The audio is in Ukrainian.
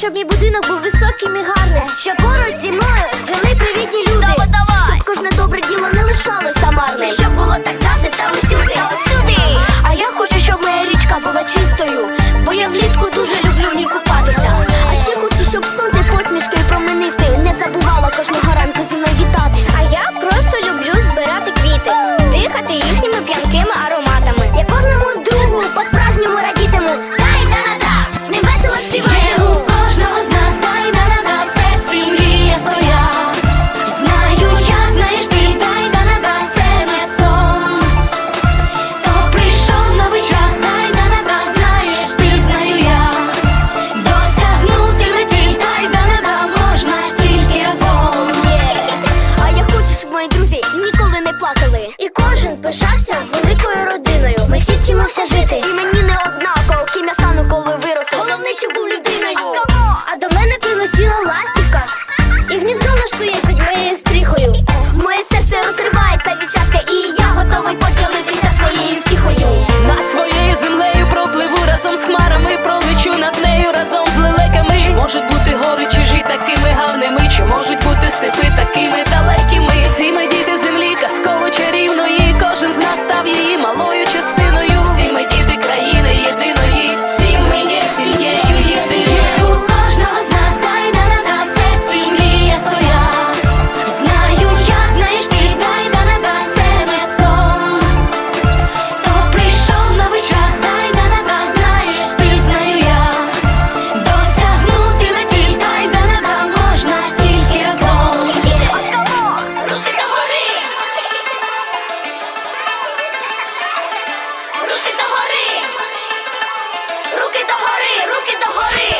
щоб мій будинок був високим і гарним. що поруч зі мною пишався великою родиною. Ми всі вчимося жити. І мені не однаково, ким я стану, коли виросту. Головне, щоб був людиною. А до мене прилетіла ластівка і гніздо влаштує під моєю стріхою. Моє серце розривається від щастя, і я готовий поділитися своєю втіхою. Над своєю землею пропливу разом з хмарами, пролечу над нею разом з лелеками. Чи можуть бути гори чужі такими гарними? Чи можуть бути степи такими look at the hoodie!